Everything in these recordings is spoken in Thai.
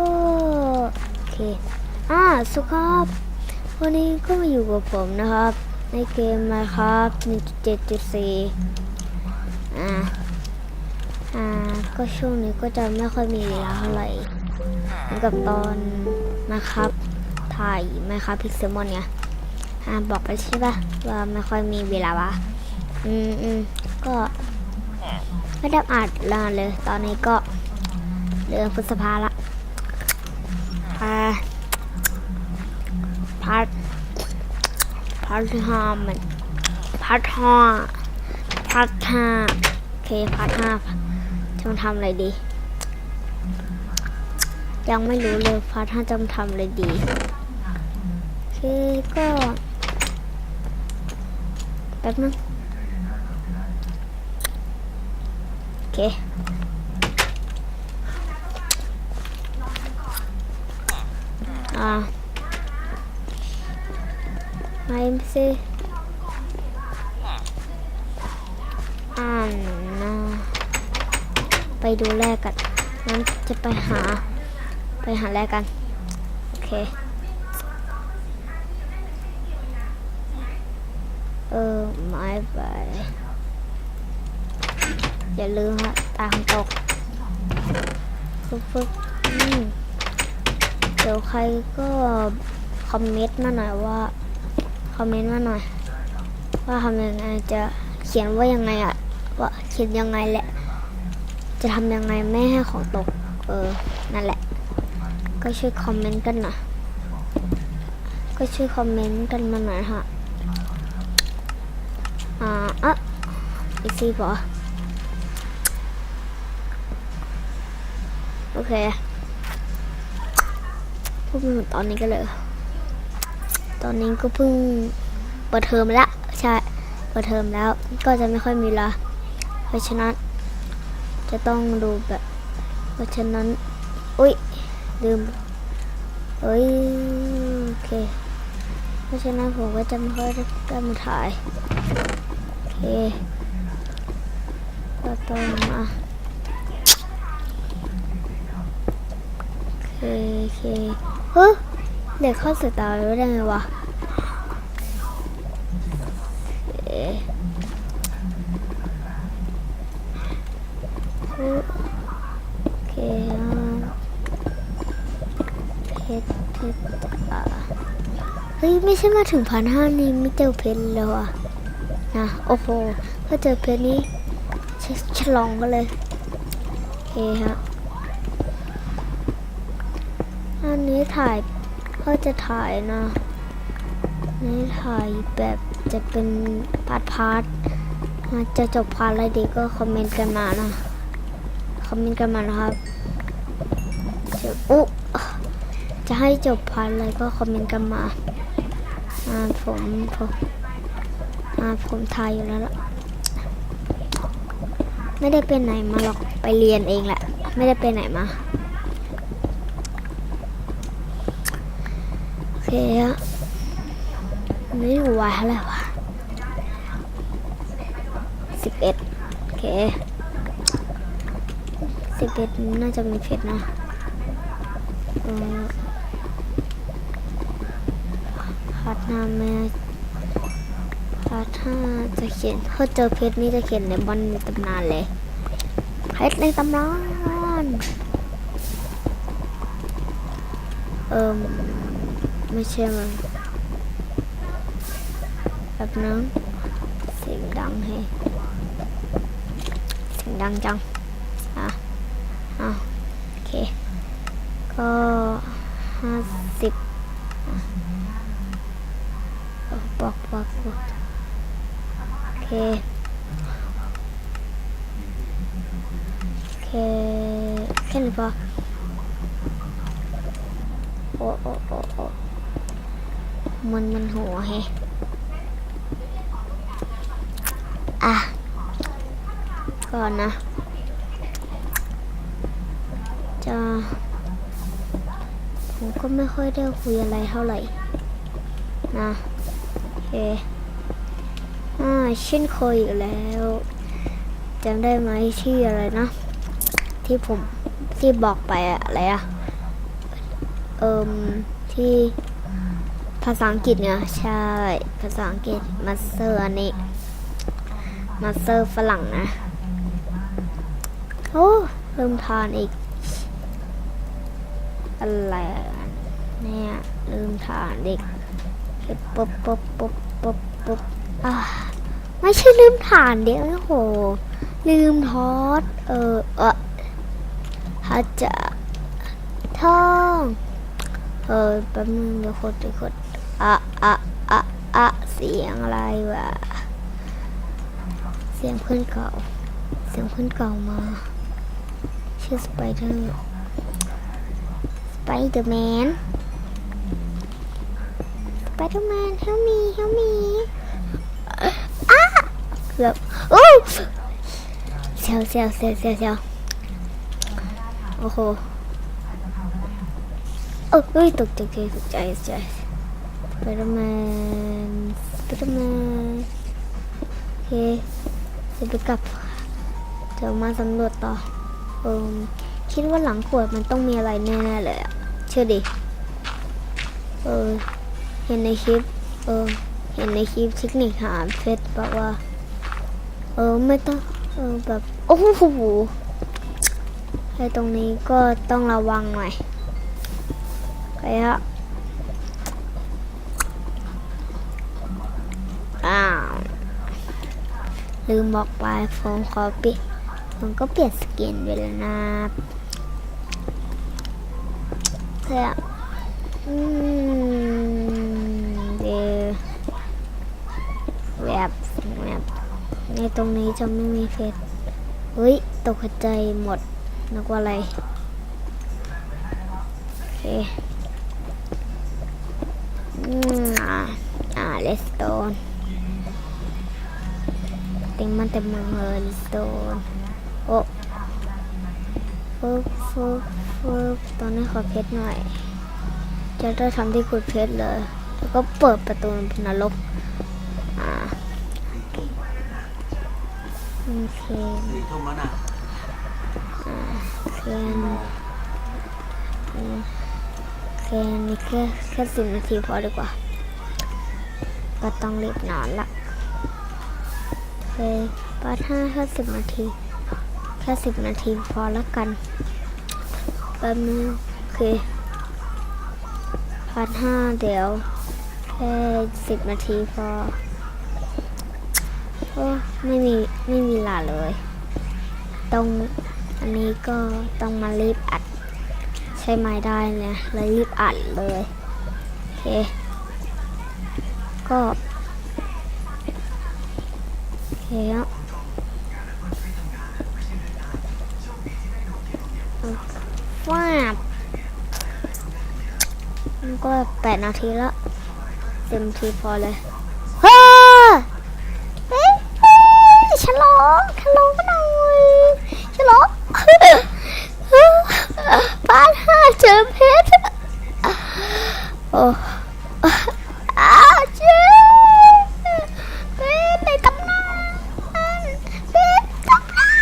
ก็โอเคอ่าสุครับ วันนี้ก็มาอยู่กับผมนะครับ ในเกมมาครับ1.7.4อ่าอ่าก็ช่วงนี้ก็จะไม่ค่อยมีเวลาเท่าไหร่เหมือนกับตอนนะครับ ถ่ายมาครับพิกเซมอนเนี่ยอ่าบอกไปใช่ปะว่าไม่ค่อยมีเวลาวะอืมอืมก็ไม่ได้อัดนาเลย ตอนนี้ก็เดือนพฤษภาละ อ่าพาพาร์ทห้ามันพาร์ทห้าพาร์ทห้าโอเคพาร์ทห้าจะมาทำอะไรดี ยังไม่รู้เลยพาร์ทห้าจะมาทำอะไรดีโอเคก็แป๊บนึงโอเค อ่าไม่สิอ่านนะไปดูแรกกันงั้นจะไปหา ไปหาแรกกัน โอเค เออไม่ไปอย่าลืมฮะตาของตกฟึกฟึกอืม เดี๋ยวใครก็คอมเมนต์มาหน่อยว่าคอมเมนต์มาหน่อย ว่าทำยังไงจะเขียนว่ายังไงอะว่าเขียนยังไงแหละ จะทำยังไงไม่ให้ของตก เออนั่นแหละ ก็ช่วยคอมเมนต์กันหน่อยก็ช่วยคอมเมนต์กันมาหน่อยฮะอ่าอะอีซี่ปะโอเค พูดมาถึงตอนนี้ก็เลย ตอนนี้ก็เพิ่งเปิดเทอมแล้วใช่เปิดเทอมแล้ว ก็จะไม่ค่อยมีเวลาเพราะฉะนั้น จะต้องดูแบบ เพราะฉะนั้น อุ้ยลืมเอ้ยโอเค เพราะฉะนั้นผมก็จะไม่ค่อยได้กล้ามาถ่าย โอเคก็ต้องมา โอเคโอเฮ้ยเด็กเข้าสายตาไปได้ไงวะโอเคเฮ้ยเคอะเพชรเพชรอ่าเฮ้ยไม่ใช่มาถึงพันห้านี่ไม่เจอเพชรแล้วอะนะโอ้โหถ้าเจอเพชรนี้ฉฉลองกันเลยโอเคฮะ อันนี้ถ่ายก็จะถ่ายนะนี่ถ่ายแบบจะเป็นพาร์ทพาร์ทจะจบพาร์ทอะไรดีก็คอมเมนต์กันมานะ คอมเมนต์กันมานะครับจะอุ๊จะให้จบพาร์ทอะไรก็คอมเมนต์กันมาอ่าผมผมอ่าผมถ่ายอยู่แล้วล่ะไม่ได้ไปไหนมาหรอกไปเรียนเองแหละ ไม่ได้ไปไหนมา โอ เคฮะไม่รู้ว่าเท่าไหร่วะสิบเอ็ดโอเคสิบเอ็ดน่าจะมีเพชรนะเออพัดนาแม่พัดถ้าจะเขียนถ้าเจอเพชรนี่จะเขียนในบอลในตำนานเลยเพชรในตำนานเอิม ไม่ใช่มันแบบนึงเสียงดังให้เสียงดังจัง มันมันหัวแฮอะ ก่อนนะ จะผมก็ไม่ค่อยได้คุยอะไรเท่าไหร่ นะโอเคอ่าเช่นเคยอยู่แล้วจำได้ไหมที่อะไรนะ ที่ผมที่บอกไปอะอะไรอะเอิมที่ ภาษาอังกฤษเนี่ยใช่ ภาษาอังกฤษมาสเตอร์อันนี้มาสเตอร์ฝรั่งนะ โอ้เริ่มทานอีก อะไรเนี่ยลืมทานเด็กปุ๊บปุ๊บปุ๊บปุ๊บปุ๊บอ่าไม่ใช่ลืมทานเด็กโอ้โห ลืมทอด เออเออฮัจจะท่อง เออแป๊บนึงเดี๋ยวกดเดี๋ยวกด อะอะอะอะเสียงอะไรวะ เสียงเพื่อนเก่า เสียงเพื่อนเก่ามา ชื่อสไปเดอร์ สไปเดอร์แมน สไปเดอร์แมน help me help me อ้าเกือบโอ้เสียวเสียวเสียวเสียวเสียวโอ้โหเอ้ยตกใจตกใจตกใจ ไปเดอร์แมนสไปเดอร์แมนโอเคเดี๋ยวไปกลับเดี๋ยวมาสำรวจต่อเออคิดว่าหลังขวดมันต้องมีอะไรแน่ๆเลยอะเชื่อดิเออเห็นในคลิปเออเห็นในคลิปเทคนิคหาเพชรแบบว่า เออไม่ต้องเออแบบโอ้โหไอตรงนี้ก็ต้องระวังหน่อยไปฮะ ลืมบอกไปผมขอปิดผมก็เปลี่ยนสกินไปแล้วนะเพื่ออืมเดี๋ยวแบบแบบในตรงนี้จะไม่มีเฟซเฮ้ย ตกใจหมดนึกว่าอะไร โอเคอืมอ่า อ่าเลสโตน เต็มมันเต็มเมืองเลยเลสโตนอ้ฟึบฟึบฟึบตอนนี้ขอเพชรหน่อย จะได้ทำที่ขุดเพชรเลย แล้วก็เปิดประตูนรกอ่าโอเคสี่ทุ่มแล้วนะเคนอืมเคนนี่แค่แค่สิบนาทีพอดีกว่า ก็ต้องรีบนอนละ โอเคปาถ้าแค่สิบนาที แค่สิบนาทีพอละกันแป๊บนึงโอเคพาร์ทห้าเดี๋ยว แค่สิบนาทีพอโอ้ไม่มี ไม่มีเวลาเลยต้องอันนี้ก็ต้องมารีบอัด ใช้ไม้ได้เนี่ยเลยรีบอัดเลย โอเค ก็ โอเคครับว้าบมันก็แปดนาทีแล้วเต็มทีพอเลยเฮ้ยเฮ้ยเฮ้ยฉลองฉลองกันหน่อยฉลองบ้านห้าเจอเพชรโอ้อาเจ๊เป็นในตำนานเป็นตำนาน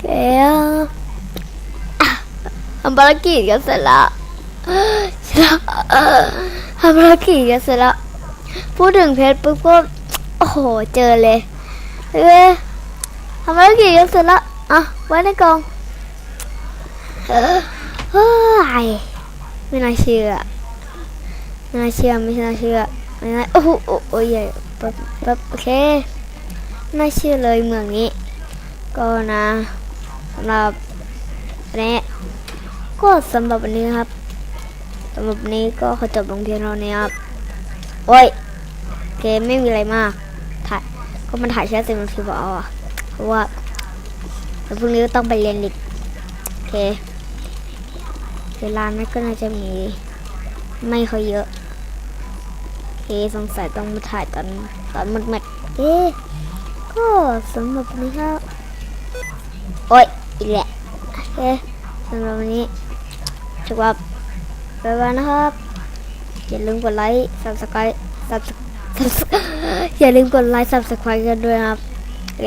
แกทำ ภารกิจกันเสร็จแล้วเสร็จล้วทำภารกิจกันเสร็จแล้ว พูดถึงเพชรปุ๊บก็โอ้โหเจอเลยเอ้ยทำภารกิจกันเสร็จแล้วอะไว้ในกล่องเฮ้ยไม่น่าเชื่อไม่น่าเชื่อไม่น่าเชื่อไม่น่าโอ้โหโอ้ยใหญ่ปั๊บปั๊บโอเคไม่น่าเชื่อเลยเมืองนี้ ก็นะสำหรับอันนี้ ก็สำหรับวันนี้นะครับสำหรับวันนี้ก็ขอจบลงเพียงเท่านี้ครับ โอ้ยเกมไม่มีอะไรมาก ถ่าย ก็มันถ่ายแค่สิบนาทีพออะเพราะว่าเดี๋ยวพรุ่งนี้ก็ต้องไปเรียนอีกโอเคเวลานั้นก็น่าจะมี ไม่ค่อยเยอะเคสงสัยต้องมาถ่ายตอนตอนมืดๆเอ๊ก็สำหรับวันนี้ครับ โอ้ยอีกแหละโอเคสำหรับวันนี้ ถือว่าบ๊ายบายนะครับ อย่าลืมกดไลค์ซับสไครต์ซับอย่าลืมกดไลค์ซับสไครต์กันด้วยนะครับแก